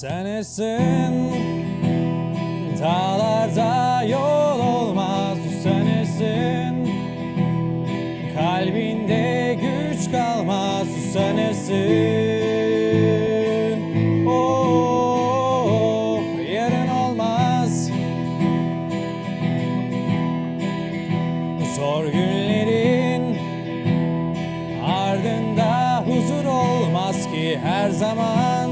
Sanırsın Dağlarda yol olmaz. Sanırsın Kalbinde güç kalmaz. Sanırsın Of yarın olmaz. Zor günlerin ardında huzur olmaz ki her zaman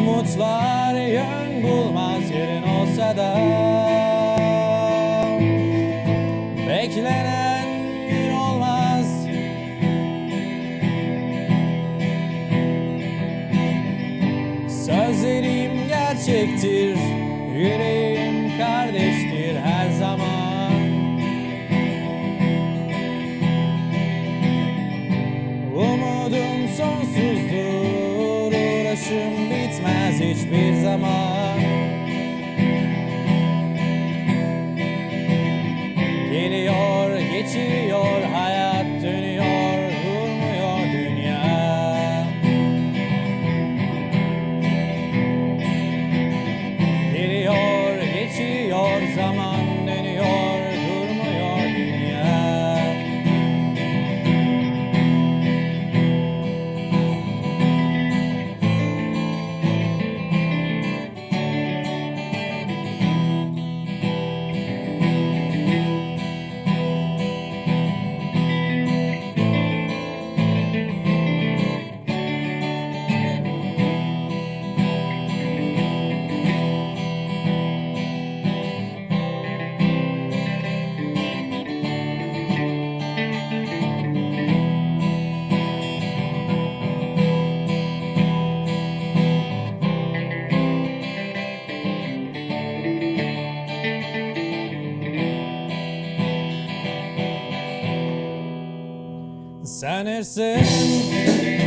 Umutlar yön bulmaz yarın olsa da. Beklenen gün olmaz. Sözlerim gerçektir Yüreğim Bitmez hiçbir zaman. Geliyor geçiyor Sen ersen.